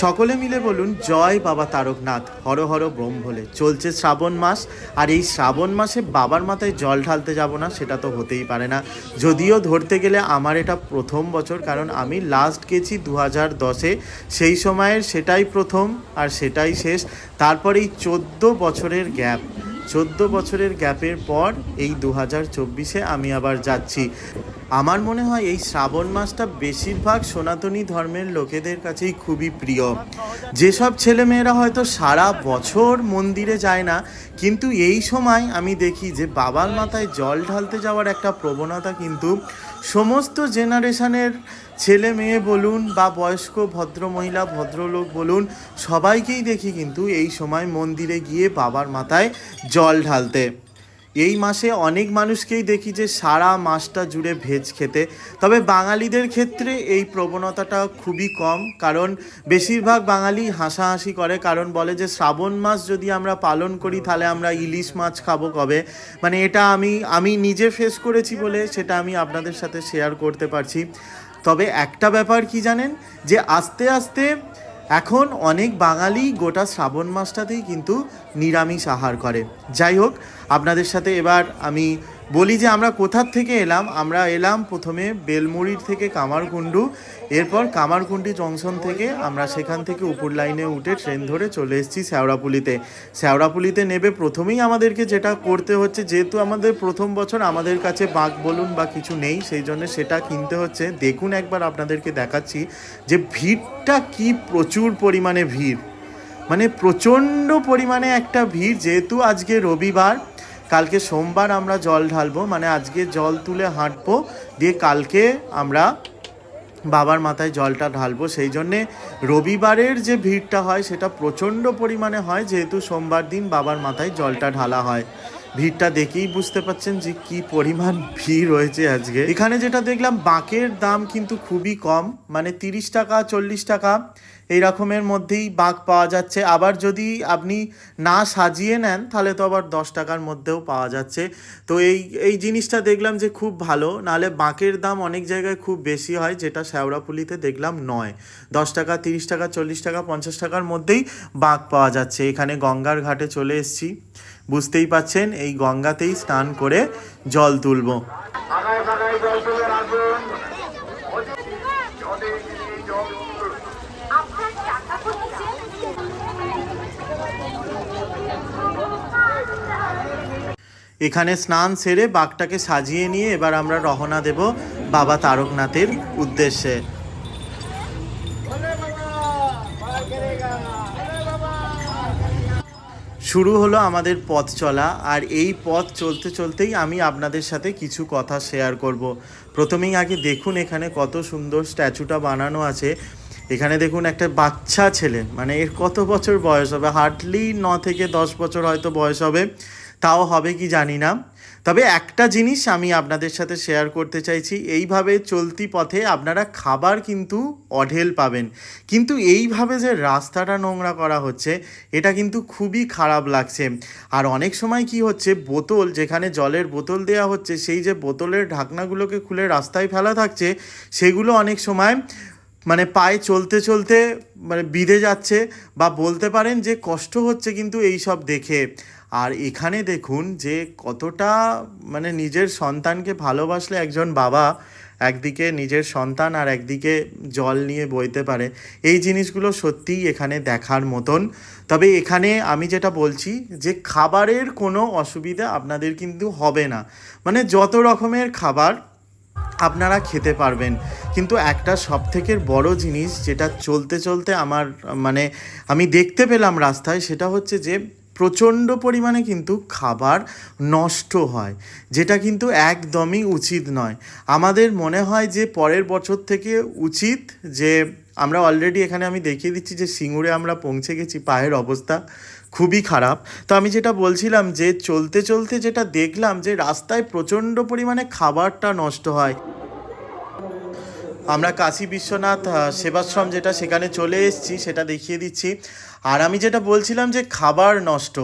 সকলে মিলে বলুন, জয় বাবা তারকনাথ, হর হর ব্রহ্ম ভোলে চলছে শ্রাবণ মাস, আর এই শ্রাবণ মাসে বাবার মাথায় জল ঢালতে যাব না, সেটা তো হতেই পারে না। যদিও ধরতে গেলে আমার এটা প্রথম বছর, কারণ আমি লাস্ট গেছি দু হাজার দশে। সেই সময়ের সেটাই প্রথম আর সেটাই শেষ। তারপর এই চোদ্দ বছরের গ্যাপ চোদ্দ বছরের গ্যাপের পর এই দু হাজার চব্বিশে আমি আবার যাচ্ছি। আমার মনে হয় এই শ্রাবণ মাসটা বেশিরভাগ সনাতনী ধর্মের লোকেদের কাছেই খুবই প্রিয়। যেসব ছেলেমেয়েরা হয়তো সারা বছর মন্দিরে যায় না, কিন্তু এই সময় আমি দেখি যে বাবার মাথায় জল ঢালতে যাওয়ার একটা প্রবণতা কিন্তু সমস্ত জেনারেশনের ছেলে মেয়ে বলুন বা বয়স্ক ভদ্র মহিলা ভদ্রলোক বলুন, সবাইকেই দেখি কিন্তু এই সময় মন্দিরে গিয়ে বাবার মাথায় জল ঢালতে। এই মাসে অনেক মানুষকেই দেখি যে সারা মাসটা জুড়ে ভেজ খেতে। তবে বাঙালিদের ক্ষেত্রে এই প্রবণতাটা খুবই কম, কারণ বেশিরভাগ বাঙালি হাসাহাসি করে, কারণ বলে যে শ্রাবণ মাস যদি আমরা পালন করি তাহলে আমরা ইলিশ মাছ খাব কবে? মানে এটা আমি আমি নিজে ফেস করেছি বলে সেটা আমি আপনাদের সাথে শেয়ার করতে পারছি। তবে একটা ব্যাপার কি জানেন? যে আস্তে আস্তে এখন অনেক বাঙালি গোটা শ্রাবণ মাসটাতেই কিন্তু নিরামিষ আহার করে। যাই হোক, আপনাদের সাথে এবার আমি বলি যে আমরা কোথার থেকে এলাম? আমরা এলাম প্রথমে বেলমুড়ির থেকে কামারকুণ্ডু। এরপর কামারকুণ্ডি জংশন থেকে আমরা সেখান থেকে উপর লাইনে উঠে ট্রেন ধরে চলে এসেছি শ্যাওড়াপুলিতে। শ্যাওড়াপুলিতে নেবে প্রথমেই আমাদেরকে যেটা করতে হচ্ছে, যেহেতু আমাদের প্রথম বছর আমাদের কাছে বাঘ বলুন বা কিছু নেই, সেই জন্য সেটা কিনতে হচ্ছে। দেখুন একবার আপনাদেরকে দেখাচ্ছি যে ভিড়টা কি প্রচুর পরিমাণে ভিড়। মানে প্রচণ্ড পরিমাণে একটা ভিড়, যেহেতু আজকে রবিবার কালকে সোমবার আমরা জল ঢালবো মানে আজকে জল তুলে হাঁটবো, দিয়ে কালকে আমরা বাবার মাথায় জলটা ঢালবো। সেই জন্যে রবিবারের যে ভিড়টা হয়, সেটা প্রচণ্ড পরিমাণে হয়, যেহেতু সোমবার দিন বাবার মাথায় জলটা ঢালা হয়। ভিড়টা দেখেই বুঝতে পাচ্ছেন যে কি পরিমাণ ভিড় রয়েছে আজকে। এখানে যেটা দেখলাম, বাঁকের দাম কিন্তু খুবই কম মানে তিরিশ টাকা, চল্লিশ টাকা, এই রকমের মধ্যেই বাঁক পাওয়া যাচ্ছে। আবার যদি আপনি না সাজিয়ে নেন, তাহলে তো আবার দশ টাকার মধ্যেও পাওয়া যাচ্ছে। তো এই এই জিনিসটা দেখলাম যে খুব ভালো, নাহলে বাঁকের দাম অনেক জায়গায় খুব বেশি হয়, যেটা শ্যাওড়াপুলিতে দেখলাম নয়। দশ টাকা, তিরিশ টাকা, চল্লিশ টাকা, পঞ্চাশ টাকার মধ্যেই বাঁক পাওয়া যাচ্ছে। এখানে গঙ্গার ঘাটে চলে এসেছি। বুঝতেই পাচ্ছেন এই গঙ্গাতেই স্নান করে জল তুলবো। এখানে স্নান সেরে বাঘটাকে সাজিয়ে নিয়ে এবার আমরা রওনা দেব বাবা তারকনাথের উদ্দেশ্যে। শুরু হলো আমাদের পথ চলা, আর এই পথ চলতে চলতেই আমি আপনাদের সাথে কিছু কথা শেয়ার করব। প্রথমেই আগে দেখুন এখানে কত সুন্দর স্ট্যাচুটা বানানো আছে। এখানে দেখুন একটা বাচ্চা ছেলে মানে এর কত বছর বয়স হবে? হার্ডলি ন থেকে দশ বছর হয়তো বয়স হবে। তাও হবে কি জানি না। তবে একটা জিনিস আমি আপনাদের সাথে শেয়ার করতে চাইছি, এইভাবে চলতি পথে আপনারা খাবার কিন্তু অঢেল পাবেন। কিন্তু এইভাবে যে রাস্তাটা নোংরা করা হচ্ছে, এটা কিন্তু খুবই খারাপ লাগছে। আর অনেক সময় কি হচ্ছে, বোতল যেখানে জলের বোতল দেওয়া হচ্ছে, সেই যে বোতলের ঢাকনাগুলোকে খুলে রাস্তায় ফেলা থাকছে, সেগুলো অনেক সময় মানে পায়ে চলতে চলতে মানে বিঁধে যাচ্ছে বা বলতে পারেন যে কষ্ট হচ্ছে কিন্তু এই সব দেখে। আর এখানে দেখুন যে কতটা মানে নিজের সন্তানকে ভালোবাসলে একজন বাবা একদিকে নিজের সন্তান আর একদিকে জল নিয়ে বইতে পারে। এই জিনিসগুলো সত্যিই এখানে দেখার মতন। তবে এখানে আমি যেটা বলছি যে খাবারের কোনো অসুবিধা আপনাদের কিন্তু হবে না। মানে যত রকমের খাবার আপনারা খেতে পারবেন। কিন্তু একটা সব থেকে বড় জিনিস যেটা চলতে চলতে আমার মানে আমি দেখতে পেলাম রাস্তায় সেটা হচ্ছে যে প্রচণ্ড পরিমাণে কিন্তু খাবার নষ্ট হয়, যেটা কিন্তু একদমই উচিত নয়। আমাদের মনে হয় যে পরের বছর থেকে উচিত যে আমরা অলরেডি এখানে আমি দেখিয়ে দিচ্ছি যে সিঙ্গুরে আমরা পৌঁছে গেছি, পায়ের অবস্থা খুবই খারাপ। তো আমি যেটা বলছিলাম যে, চলতে চলতে যেটা দেখলাম যে, রাস্তায় প্রচণ্ড পরিমাণে খাবারটা নষ্ট হয়। আমরা কাশী বিশ্বনাথ সেবাশ্রম যেটা সেখানে চলে এসেছি, সেটা দেখিয়ে দিচ্ছি। আর আমি যেটা বলছিলাম যে খাবার নষ্ট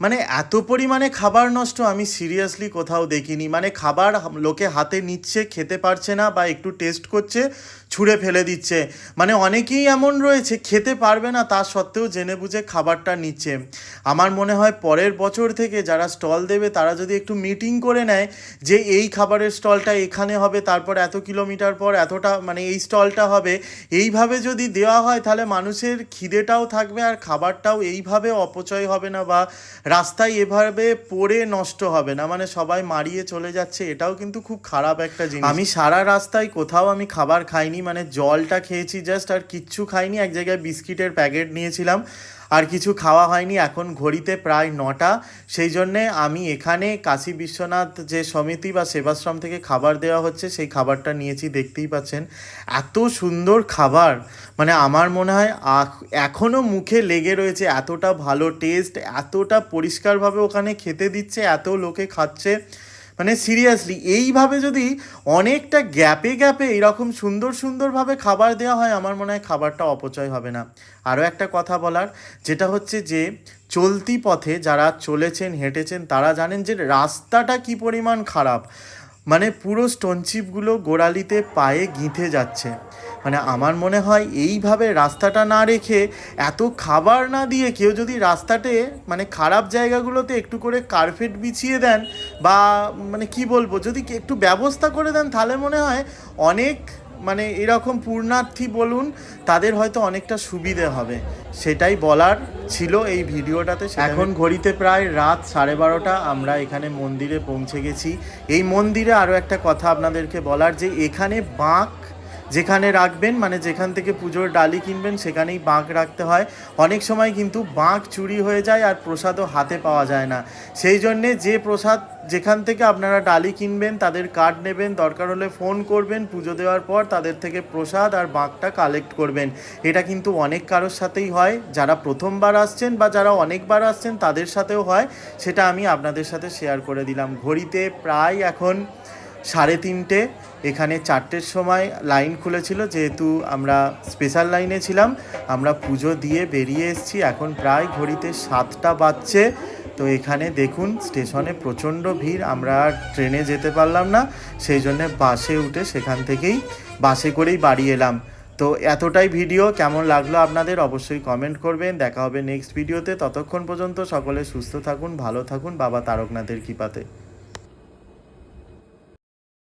মানে এত পরিমাণে খাবার নষ্ট আমি সিরিয়াসলি কোথাও দেখিনি। মানে খাবার লোকে হাতে নিচ্ছে, খেতে পারছে না বা একটু টেস্ট করছে, ছুঁড়ে ফেলে দিচ্ছে। মানে অনেকেই এমন রয়েছে, খেতে পারবে না তা সত্ত্বেও জেনে বুঝে খাবারটা নিচ্ছে। আমার মনে হয় পরের বছর থেকে যারা স্টল দেবে, তারা যদি একটু মিটিং করে নেয় যে এই খাবারের স্টলটা এখানে হবে, তারপর এত কিলোমিটার পর এতটা মানে এই স্টলটা হবে, এইভাবে যদি দেওয়া হয়, তাহলে মানুষের খিদেটাও থাকবে আর খাবারটাও এইভাবে অপচয় হবে না বা রাস্তায় এভাবে পড়ে নষ্ট হবে না। মানে সবাই মারিয়ে চলে যাচ্ছে, এটাও কিন্তু খুব খারাপ একটা জিনিস। আমি সারা রাস্তায় কোথাও আমি খাবার খাইনি মানে জলটা খেয়েছি জাস্ট আর কিচ্ছু খাইনি। এক জায়গায় বিস্কিটের প্যাকেট নিয়েছিলাম। আর কিছু খাওয়া হয়নি, এখন ঘড়িতে প্রায় নটা। সেই জন্যে আমি এখানে কাশী বিশ্বনাথ যে সমিতি বা সেবাশ্রম থেকে খাবার দেওয়া হচ্ছে, সেই খাবারটা নিয়েছি, দেখতেই পাচ্ছেন। এত সুন্দর খাবার। মানে আমার মনে হয় আখ- এখনও মুখে লেগে রয়েছে, এতটা ভালো টেস্ট এতটা পরিষ্কারভাবে ওখানে খেতে দিচ্ছে, এত লোকে খাচ্ছে। মানে সিরিয়াসলি এইভাবে যদি অনেকটা গ্যাপে গ্যাপে এরকম সুন্দর সুন্দরভাবে খাবার দেওয়া হয়, আমার মনে হয় খাবারটা অপচয় হবে না। আরও একটা কথা বলার, যেটা হচ্ছে যে চলতি পথে যারা চলেছেন, হেঁটেছেন, তারা জানেন যে রাস্তাটা কি পরিমাণ খারাপ। মানে পুরো স্টোনশিপগুলো গোড়ালিতে পায়ে গিঁথে যাচ্ছে। মানে আমার মনে হয় এইভাবে রাস্তাটা না রেখে এত খাবার না দিয়ে কেউ যদি রাস্তাতে মানে খারাপ জায়গাগুলোতে একটু করে কার্পেট বিছিয়ে দেন বা মানে কি বলব, যদি একটু ব্যবস্থা করে দেন, তাহলে মনে হয় অনেক মানে এরকম পূর্ণার্থী বলুন তাদের হয়তো অনেকটা সুবিধে হবে। সেটাই বলার ছিল এই ভিডিওটাতে। এখন ঘড়িতে প্রায় রাত সাড়ে বারোটা আমরা এখানে মন্দিরে পৌঁছে গেছি। এই মন্দিরে আরও একটা কথা আপনাদেরকে বলার যে এখানে বাঁক যেখানে রাখবেন মানে যেখান থেকে পুজোর ডালি কিনবেন, সেখানেই বাঁক রাখতে হয়। অনেক সময় কিন্তু বাঁক চুরি হয়ে যায় আর প্রসাদও হাতে পাওয়া যায় না। সেই জন্যে যে প্রসাদ যেখান থেকে আপনারা ডালি কিনবেন, তাদের কার্ড নেবেন, দরকার হলে ফোন করবেন, পুজো দেওয়ার পর তাদের থেকে প্রসাদ আর বাঁকটা কালেক্ট করবেন। এটা কিন্তু অনেক কারোর সাথেই হয়। যারা প্রথমবার আসছেন বা যারা অনেকবার আসছেন, তাদের সাথেও হয়। সেটা আমি আপনাদের সাথে শেয়ার করে দিলাম। ঘড়িতে প্রায় এখন সাড়ে তিনটে, এখানে চারটের সময় লাইন খুলেছিল, যেহেতু আমরা স্পেশাল লাইনে ছিলাম, আমরা পুজো দিয়ে বেরিয়ে এসেছি, এখন প্রায় ঘড়িতে সাতটা বাজছে। তো এখানে দেখুন, স্টেশনে প্রচণ্ড ভিড়, আমরা ট্রেনে যেতে পারলাম না, সেই জন্যে বাসে উঠে সেখান থেকেই বাসে করেই বাড়ি এলাম। তো এতটাই ভিডিও, কেমন লাগল আপনাদের অবশ্যই কমেন্ট করবেন, দেখা হবে নেক্সট ভিডিওতে ততক্ষণ পর্যন্ত সকলে সুস্থ থাকুন, ভালো থাকুন, বাবা তারকনাথের কৃপাতে।